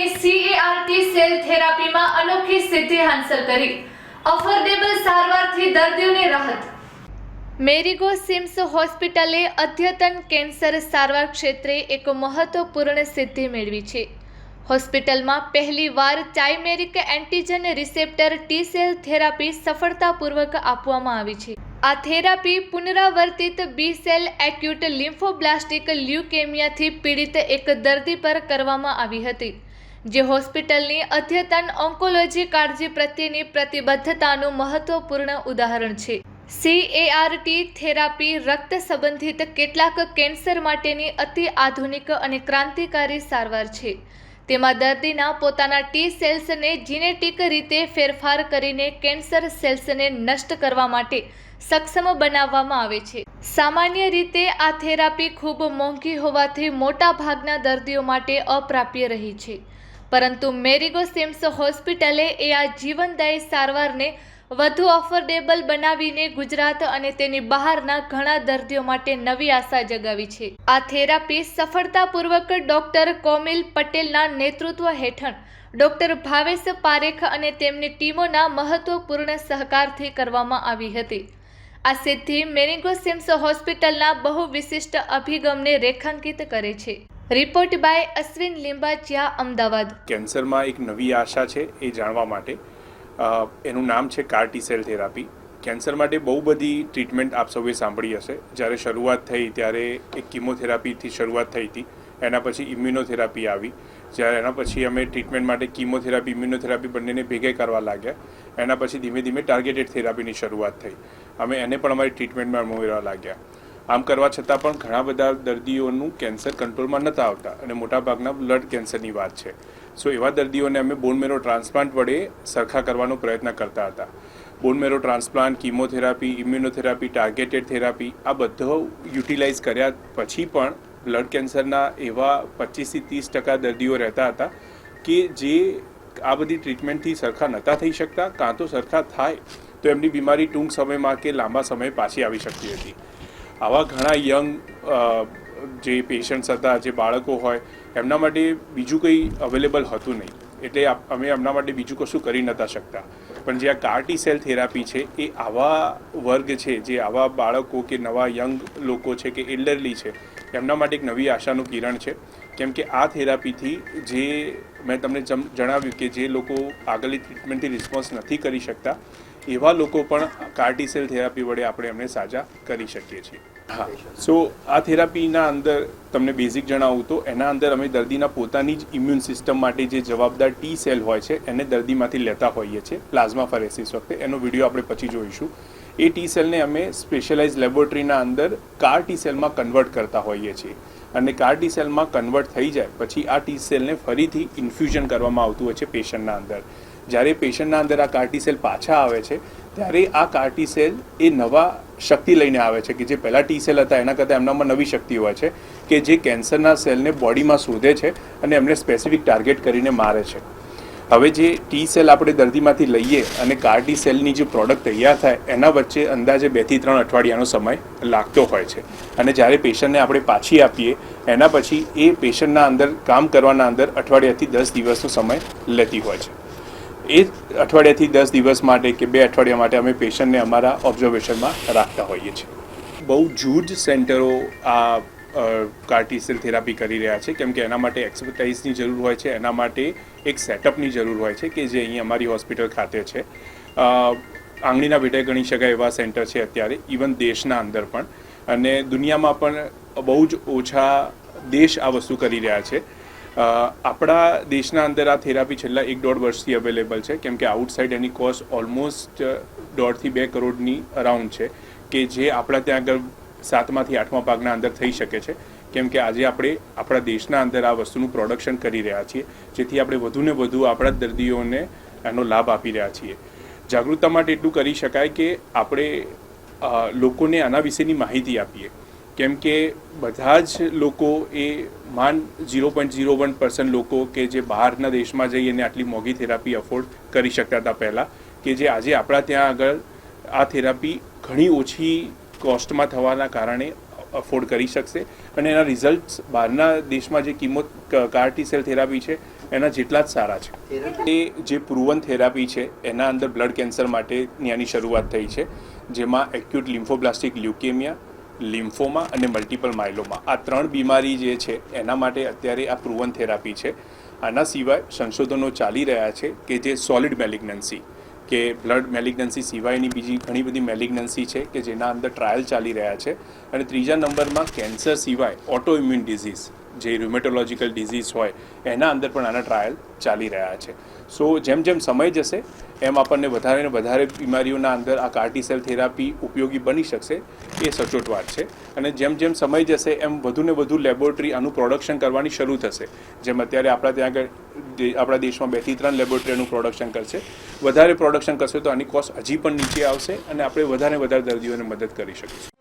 હોસ્પિટલની સીએઆરટી સેલ થેરાપીમાં અનોખી સિદ્ધિ હાંસલ કરી. અફોર્ડેબલ સારવારથી દર્દીઓને રાહત. મેરીગો સિમ્સ હોસ્પિટલે અદ્યતન કેન્સર સારવાર ક્ષેત્રે એક મહત્વપૂર્ણ સિદ્ધિ મેળવી છે. હોસ્પિટલમાં પહેલીવાર chimeric antigen receptor T cell therapy સફળતાપૂર્વક આપવામાં આવી છે. આ થેરાપી પુનરાવર્તિત બી સેલ એક્યુટ લિમ્ફોબ્લાસ્ટિક લ્યુકેમિયાથી પીડિત એક દર્દી પર કરવામાં આવી હતી. જે હોસ્પિટલની અદ્યતન ઓન્કોલોજી કાળજી પ્રત્યેની પ્રતિબદ્ધતાનું મહત્વપૂર્ણ ઉદાહરણ છે. સીએઆરટી થેરાપી રક્ત સંબંધિત કેટલાક કેન્સર માટેની અતિ આધુનિક અને ક્રાંતિકારી સારવાર છે. તેમાં દર્દીના પોતાના ટી સેલ્સને જીનેટિક રીતે ફેરફાર કરીને કેન્સર સેલ્સને નષ્ટ કરવા માટે સક્ષમ બનાવવામાં આવે છે. સામાન્ય રીતે આ થેરાપી ખૂબ મોંઘી હોવાથી મોટાભાગના દર્દીઓ માટે અપ્રાપ્ય રહી છે. પરંતુ મેરીગો સિમ્સ હોસ્પિટલે એ આ જીવનદાયી સારવારને વધુ અફોર્ડેબલ બનાવીને ગુજરાત અને તેની બહારના ઘણા દર્દીઓ માટે નવી આશા જગાવી છે. આ થેરાપી સફળતાપૂર્વક ડોક્ટર કોમિલ પટેલના નેતૃત્વ હેઠળ ડોક્ટર ભાવેશ પારેખ અને તેમની ટીમોના મહત્વપૂર્ણ સહકારથી કરવામાં આવી હતી. આ સિદ્ધિ મેનિગોસિમ્સ હોસ્પિટલના બહુ વિશિષ્ટ અભિગમને રેખાંકિત કરે છે. Report by Ashwin Limbachiya Ahmedabad. કેન્સરમાં એક નવી આશા છે એ જાણવા માટે. એનું નામ છે કાર્ટી સેલ થેરાપી કેન્સર માટે બહુ બધી ટ્રીટમેન્ટ આપ સૌએ સાંભળી હશે. જ્યારે શરૂઆત થઈ, ત્યારે એક કિમોથેરાપીથી શરૂઆત થઈ હતી. એના પછી ઇમ્યુનોથેરાપી આવી. જ્યારે એના પછી અમે ટ્રીટમેન્ટ માટે કિમોથેરાપી ઇમ્યુનોથેરાપી બંનેને ભેગે કરવા લાગ્યા. એના પછી ધીમે ધીમે ટાર્ગેટેડ થેરાપીની શરૂઆત થઈ. અમે એને પણ અમારી ટ્રીટમેન્ટમાં ઉમેરવા લાગ્યા. આમ કરવા છતાં પણ ઘણા બધા દર્દીઓનું કેન્સર કંટ્રોલમાં નહોતા આવતા અને મોટાભાગના બ્લડ કેન્સરની વાત છે. સો એવા દર્દીઓને અમે બોન મેરો ટ્રાન્સપ્લાન્ટ વડે સરખા કરવાનો પ્રયત્ન કરતા હતા. Bone marrow transplant, chemotherapy, immunotherapy, targeted therapy આ બધો યુટિલાઇઝ કર્યા પછી પણ બ્લડ કેન્સરના એવા પચીસથી ત્રીસ ટકા દર્દીઓ રહેતા હતા કે જે આ બધી ટ્રીટમેન્ટથી સરખા નહોતા થઈ શકતા, કાં તો સરખા થાય, તો એમની બીમારી ટૂંક સમયમાં કે લાંબા સમય પાછી આવી શકતી હતી. આવા ઘણા યંગ જે પેશન્ટ્સ હતા, જે બાળકો હોય, એમના માટે બીજું કંઈ અવેલેબલ હતું નહીં. એટલે અમે એમના માટે બીજું કશું કરી નહોતા શકતા. પણ જે આ કાર્ટી સેલ થેરાપી છે, એ આવા વર્ગ છે, જે આવા બાળકો કે નવા યંગ લોકો છે, કે એલ્ડરલી છે, એમના માટે એક નવી આશાનું કિરણ છે. કેમ કે આ થેરાપીથી જે મેં તમને જણાવ્યું કે જે લોકો આગળની ટ્રીટમેન્ટથી રિસ્પોન્સ નથી કરી શકતા, એવા લોકો પણ કાર્ટી સેલ થેરાપી વડે આપણે એમને સાજા કરી શકીએ છીએ. હા. સો આ થેરાપીના અંદર તમને બેઝિક જણાવું તો એના અંદર અમે દર્દીના પોતાની જ ઇમ્યુન સિસ્ટમ માટે જે જવાબદાર ટી સેલ હોય છે એને દર્દીમાંથી લેતા હોઈએ છીએ પ્લાઝમા ફરેસિસ વખતે. એનો વીડિયો આપણે પછી જોઈશું. એ ટી સેલને અમે સ્પેશિયલાઇઝ લેબોરેટરીના અંદર કાર ટી સેલમાં કન્વર્ટ કરતા હોઈએ છીએ. અને કાર ટી સેલમાં કન્વર્ટ થઈ જાય પછી આ ટી સેલને ફરીથી ઇન્ફ્યુઝન કરવામાં આવતું હોય છે પેશન્ટના અંદર. જ્યારે પેશન્ટના અંદર આ કાર્ટી સેલ પાછા આવે છે, ત્યારે આ કાર્ટી સેલ એ નવા શક્તિ લઈને આવે છે કે જે પહેલાં ટી સેલ હતા, એના કરતાં એમનામાં નવી શક્તિ હોય છે કે જે કેન્સરના સેલને બોડીમાં શોધે છે અને એમને સ્પેસિફિક ટાર્ગેટ કરીને મારે છે. હવે જે ટી સેલ આપણે દર્દીમાંથી લઈએ અને કાર્ટી સેલની જે પ્રોડક્ટ તૈયાર થાય, એના વચ્ચે અંદાજે બેથી ત્રણ અઠવાડિયાનો સમય લાગતો હોય છે. અને જ્યારે પેશન્ટને આપણે પાછી આપીએ, એના પછી એ પેશન્ટના અંદર, કામ કરવાના અંદર અઠવાડિયાથી દસ દિવસનો સમય લેતી હોય છે. એ અઠવાડિયાથી દસ દિવસ માટે કે બે અઠવાડિયા માટે અમે પેશન્ટને અમારા ઓબ્ઝર્વેશનમાં રાખતા હોઈએ છીએ. બહુ જૂજ સેન્ટરો આ કાર્ટિસેલ થેરાપી કરી રહ્યા છે, કેમ કે એના માટે એક્સપર્ટાઇઝની જરૂર હોય છે, એના માટે એક સેટઅપની જરૂર હોય છે કે જે અહીં અમારી હોસ્પિટલ ખાતે છે. આંગળીના ભેટે ગણી શકાય એવા સેન્ટર છે અત્યારે ઇવન દેશના અંદર પણ. અને દુનિયામાં પણ બહુ જ ઓછા દેશ આ વસ્તુ કરી રહ્યા છે. આપણા દેશના અંદર આ થેરાપી છેલ્લા એક દોઢ વર્ષથી અવેલેબલ છે, કેમ કે આઉટસાઇડ એની કોસ્ટ ઓલમોસ્ટ દોઢથી બે કરોડની અરાઉન્ડ છે, કે જે આપણા ત્યાં આગળ સાતમાંથી આઠમા ભાગના અંદર થઈ શકે છે, કેમ કે આજે આપણે આપણા દેશના અંદર આ વસ્તુનું પ્રોડક્શન કરી રહ્યા છીએ, જેથી આપણે વધુને વધુ આપણા દર્દીઓને એનો લાભ આપી રહ્યા છીએ. જાગૃતતા માટે એટલું કરી શકાય કે આપણે લોકોને આના વિશેની માહિતી આપીએ. કેમ કે બધા જ લોકો એ માન zero point zero one percent લોકો કે જે બહારના દેશમાં જઈ અને આટલી મોંઘી થેરાપી અફોર્ડ કરી શકતા હતા પહેલાં કે જે આજે આપણા ત્યાં આગળ આ થેરાપી ઘણી ઓછી કોસ્ટમાં થવાના કારણે અફોર્ડ કરી શકશે. અને એના રિઝલ્ટ્સ બહારના દેશમાં જે કિંમત કાર્ટી સેલ થેરાપી છે એના જેટલા જ સારા છે. એ જે પ્રુવન થેરાપી છે એના અંદર બ્લડ કેન્સર માટેની ત્યાંની શરૂઆત થઈ છે જેમાં એક્યુટ લિમ્ફોબ્લાસ્ટિક લ્યુકેમિયા લિમ્ફોમા અને મલ્ટિપલ માઇલોમા આ ત્રણ બીમારી જે છે, એના માટે અત્યારે આ પ્રુવન થેરાપી છે. આના સિવાય સંશોધનો ચાલી રહ્યા છે કે જે સોલિડ મેલિગ્નન્સી કે બ્લડ મેલિગ્નન્સી સિવાયની બીજી ઘણી બધી મેલિગ્નન્સી છે કે જેના અંદર ટ્રાયલ ચાલી રહ્યા છે. અને ત્રીજા નંબરમાં કેન્સર સિવાય ઓટો ઇમ્યુન ડિઝીઝ જે રુમેટોલોજીકલ ડિઝીઝ હોય, એના અંદર પણ આના ટ્રાયલ ચાલી રહ્યા છે. સો જેમ જેમ સમય જશે, એમ આપણને વધારે ને વધારે બીમારીઓના અંદર આ કાર્ટી સેલ થેરાપી ઉપયોગી બની શકશે, એ સચોટ વાત છે. અને જેમ જેમ સમય જશે, એમ વધુ ને વધુ લેબોરેટરી આનું પ્રોડક્શન કરવાની શરૂ થશે. જેમ અત્યારે આપણા ત્યાં આગળ આપણા દેશમાં બેથી ત્રણ લેબોરેટરી આનું પ્રોડક્શન કરશે. વધારે પ્રોડક્શન કરશે તો આની કોસ્ટ હજી પણ નીચે આવશે અને આપણે વધારે વધારે દર્દીઓને મદદ કરી શકીશું.